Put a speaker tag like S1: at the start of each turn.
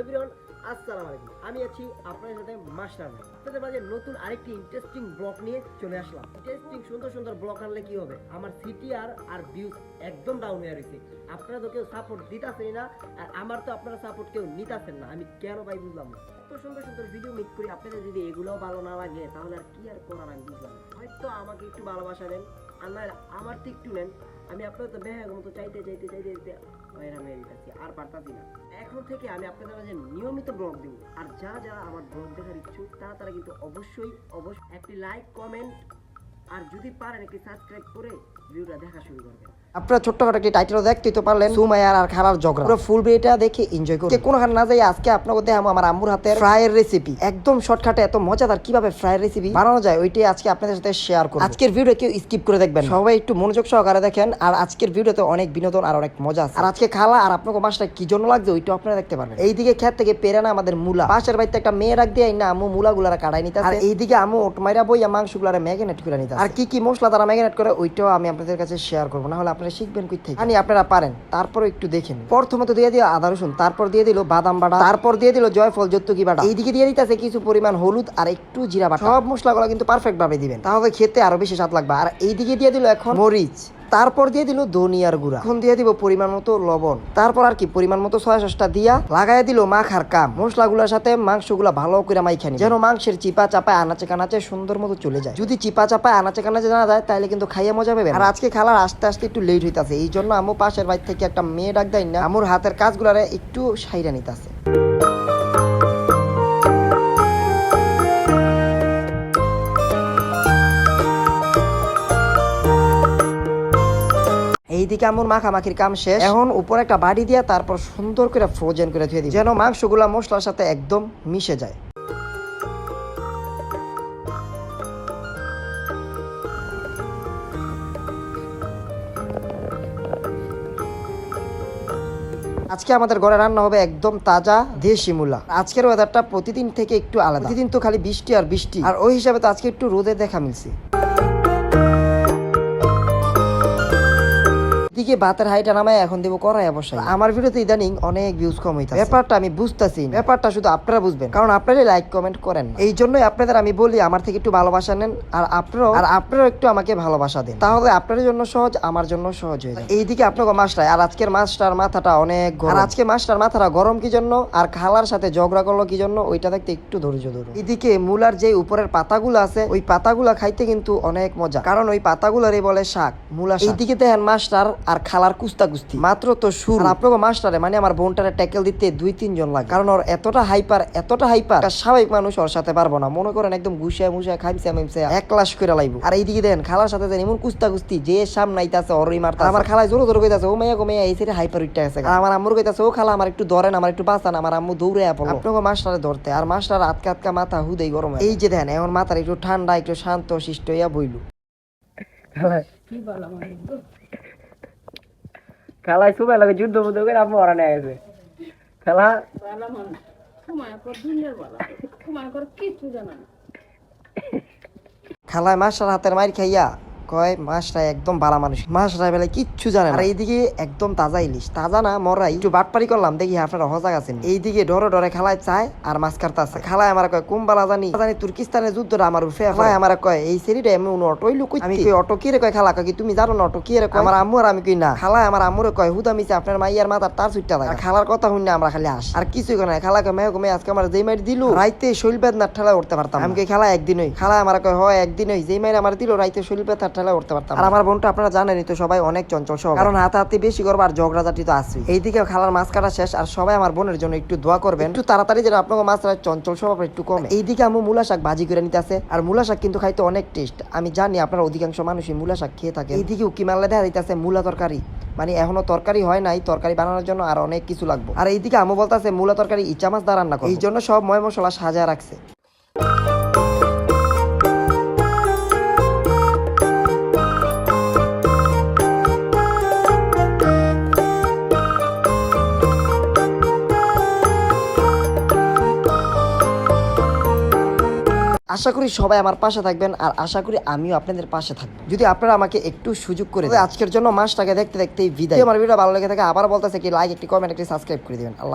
S1: Everyone, আসসালামু আলাইকুম। আমি আছি আপনাদের সাথে মাস্টার ভাই। আপনাদের মাঝে নতুন আরেকটি ইন্টারেস্টিং নিয়ে চলে আসলাম। ইন্টারেস্টিং সুন্দর সুন্দর আনলে কি হবে? আমার সিটিআর আর ভিউজ একদম ডাউন হয়ে রয়েছে। আপনারা তো কেউ সাপোর্ট দিতেছেন না, আর আমার তো আপনারা সাপোর্ট কেউ নিতেছেন না। আমি কেন ভাই বুঝলাম না। এত সুন্দর সুন্দর ভিডিও মেক করি। আপনাদের যদি এগুলোও ভালো না লাগে, তাহলে আর কি আর করার আমি বুঝলাম হয়তো আমাকে একটু ভালোবাসা দেন। না আমার তো একটু নেন আমি আপনার তো ব্যাগ মতো চাইতে চাইতে চাইতে চাইতে হয়রান হয়ে যেতেছি আর পারতাছি না। এখন থেকে আমি আপনাদের মাঝে নিয়মিত ব্লগ দেবো। আর যারা যারা আমার ব্লগ দেখার ইচ্ছুক, তারা তারা কিন্তু অবশ্যই অবশ্যই একটি লাইক কমেন্ট আর যদি পারেন সাবস্ক্রাইব করে দেখা শুরু করবেন। একটি টাইটেল দেখতেই তো পারলেন সুমায়ার আর খালার পুরো ফুল দেখে এনজয় করুন। কোনোখানে না যাই আজকে আপনাকে দেখাবো আমার আম্মুর ফ্রাইয়ের রেসিপি একদম শর্টকাটে এত মজাদার কীভাবে ফ্রাইয়ের রেসিপি বানানো যায় ওইটাই আজকে আপনাদের সাথে শেয়ার আজকের ভিডিও কেউ স্কিপ করে দেখবেন সবাই একটু মনোযোগ সহকারে দেখেন, আর আজকের ভিডিওতে অনেক বিনোদন আর অনেক মজা আছে। আর আজকে খালা আর আপনাকে মাছটা কি জন্য লাগছে, ওইটাও আপনারা দেখতে পারবেন। এইদিকে ক্ষেত থেকে পেরে না আমাদের মূলা। পাশের বাড়িতে একটা মেয়ে রাখ দিয়ে না আম্মু মূলা গুলারা কাটাই নিতে আর এইদিকে আম্মু ওটমাইরা বইয়া মাংস গুলারা ম্যাগনেট করে নিতে আর কি কি মশলা তারা ম্যাগনেট করে, ওইটাও আমি আপনাদের কাছে শেয়ার করব। না হলে আপনারা শিখবেন কই থেকে। আপনারা পারেন তারপর একটু দেখেন প্রথমত দিয়ে দিল আদা রসুন, তারপর দিয়ে দিল বাদাম বাটা, তারপর দিয়ে দিল জয়ফল জত্তুকি বাটা। এইদিকে দিয়ে দিতেছে কিছু পরিমাণ হলুদ আর একটু জিরা বাটা। সব মশলাগুলো কিন্তু পারফেক্ট ভাবে দিবেন। তাহলে খেতে আরও বেশি স্বাদ লাগবে। আর এইদিকে দিয়ে দিল এখন মরিচ। তারপর দিয়ে দিল ধনিয়ার গুঁড়া। এখন দিয়ে দিব পরিমাণ মতো লবণ। তারপর আর কি, পরিমাণ মতো সয়া সসটা দিয়া লাগাই দিল মাখার কাম। মশলাগুলোর সাথে মাংসগুলা ভালো করে মাইখানি যেন মাংসের চিপা চাপায় আনাচে কানাচে সুন্দর মতো চলে যায়। যদি চিপা চাপায় আনাচে কানাচে না যায় তাহলে কিন্তু খাইয়ে মজা পাবে আর আজকে খালার আস্তে আস্তে একটু লেট হইতাছে। এই জন্য আমু পাশের বাড়ি থেকে একটা মেয়ে ডাক দেয় না, আমুর হাতের কাজগুলারে একটু সাইরা নিতাছে। এইদিকে আমার মাখামাখির কাম শেষ। এখন উপরে একটা বাড়ি দিয়া তারপর সুন্দর করে ফ্রোজেন করে ধুয়ে দিই যেন মাংসগুলা মশলার সাথে একদম মিশে যায়। আজকে আমাদের ঘরে রান্না হবে একদম তাজা দেশি মূলা। আজকের ওয়েদারটা প্রতিদিন থেকে একটু আলাদা। প্রতিদিন তো খালি বৃষ্টি আর বৃষ্টি। আর ওই হিসাবে তো আজকে একটু রোদে দেখা মিলছে। দিকে ভাতের হাইটা নামায় এখন দেবো করাই অবশ্যই আমার ভিডিওতে ইদানিং অনেক ভিউজ কম হইতে ব্যাপারটা আমি বুঝতেছি ব্যাপারটা শুধু আপনারা বুঝবেন। কারণ আপনারাই লাইক কমেন্ট করেন এই জন্যই আপনাদের আমি বলি আমার থেকে একটু ভালোবাসা নেন আর আপনারাও আর আপনারাও একটু আমাকে ভালোবাসা দেন। তাহলে আপনাদের জন্য সহজ আমার জন্য সহজ হয়ে যায়। এইদিকে আপনাকে মাছটাই আর আজকের মাছটার মাথাটা অনেক গরম। আর আজকে মাছটার মাথাটা গরম কি জন্য আর খালার সাথে ঝগড়া করল কি জন্য ওইটা দেখতে একটু ধৈর্য ধরুন। এদিকে মূলার যে উপরের পাতাগুলো আছে ওই পাতাগুলা খাইতে কিন্তু অনেক মজা। কারণ ওই পাতাগুলারই বলে শাক মূলা শাক। এইদিকে দেখেন মাস্টার আর খালার কুস্তা কুস্তি মাত্র তো শুরু। আর আপনাকে মাস্টারে মানে আমার বোনটারে ট্যাকেল দিতে দুই তিনজন লাগে। কারণ ওর এতটা হাইপার এতটা হাইপার স্বাভাবিক মানুষ ওর সাথে পারব না। মনে করেন একদম গুছিয়ে মুছিয়ে খাইছে মাইমছে এক ক্লাস করে লাইবো। আর এইদিকে দেন খালার সাথে দেন এমন কুস্তা কুস্তি যে সামনে আইতাছে ওরই মারতা আমার খালায় জোরে জোরে কইতাছে ও মেয়া গো মেয়া এই সাইডে হাইপার উঠতে গেছে আর আমার আম্মুর কইতাছে ও খালা আমার একটু ধরেন আমার একটু বাঁচান আমার আম্মু দৌড়ে পড়ল। আপনাকে মাস্টারে ধরতে আর মাস্টার আটকা আটকা মাথা হুদেই গরম এই যে দেন এখন মাথার একটু ঠান্ডা একটু শান্ত শিষ্ট হইয়া বইলু।
S2: খেলায় খুব লাগে যুদ্ধ বুদ্ধ করে আপনি ওরা নিয়ে গেছে। খেলা?
S3: খেলায় মন
S1: খালায় মাস্টার হাতের মার খাইয়া কয় মাছটা একদম বালা মানুষ। মাছটা বেলা কিচ্ছু জানে আর এইদিকে একদম তাজা ইলিশ। তাজা না মরাই একটু বাটপারি করলাম দেখি আপনারা হজাগ আছেন এইদিকে ডরে ডরে খালায় চায় আর মাছ কাটতে আছে খালায় আমার কয় কোন বালা জানি? জানি তুর্কিস্তানের যুদ্ধটা আমার উঠে খালায় আমার কয় এই সেরিটা এমন অটোই আমি কই অটো কি রে? কয় খালা কয় কি তুমি জানো না অটো কি রে? কয় আমার আম্মু আর আমি কই না। খালায় আমার আম্মুরে কয় হুদা মিছে আপনার মাইয়ার মাথার তার থাকে আর খালার কথা শুনে আমরা খালি হাস। আর কিছুই কয় না। খালা কয় মেয়ে মেয়ে আজকে আমার যেই মাইর দিল রাইতে শৈল বেদনার ঠেলা উঠতে পারতাম আমি কই খালা একদিনই খালা আমার কয় হয় একদিনই যেই মাইর আমার দিল রাইতে শৈল বেদনার ঠেলা উঠতে পারতাম আর আমার বোনটা আপনারা জানেনই তো সবাই অনেক চঞ্চল সব কারণ হাতাহাতি বেশি করব আর ঝগড়াঝাটি তো আছে এইদিকে খালার মাছ কাটা শেষ আর সবাই আমার বোনের জন্য একটু দোয়া করবেন। একটু তাড়াতাড়ি যেন আপনাকে মাছ চঞ্চল স্বভাব একটু কমে। এইদিকে আমি মূলা শাক ভাজি করে নিতে আছে আর মূলা শাক কিন্তু খাইতে অনেক টেস্ট। আমি জানি আপনার অধিকাংশ মানুষই মূলা শাক খেয়ে থাকে এইদিকে উকি মারলে দেখা দিতেছে মূলা তরকারি। মানে এখনও তরকারি হয় নাই তরকারি বানানোর জন্য আর অনেক কিছু লাগবে। আর এইদিকে আমু বলতেছে মূলা তরকারি ইচ্ছা মাছ দ্বারা রান্না করে এই জন্য সব ময় মশলা সাজায় রাখছে। আশা করি সবাই আমার পাশে থাকবেন আর আশা করি আমিও আপনাদের পাশে থাকব। যদি আপনারা আমাকে একটু সুযোগ করে। আজকের জন্য মাসটাকে দেখতে দেখতে বিদায়। আমার ভিডিও ভালো লেগে থাকে আবার বলতেছে কি লাইক একটি কমেন্ট একটি সাবস্ক্রাইব করে দেবেন। আল্লাহ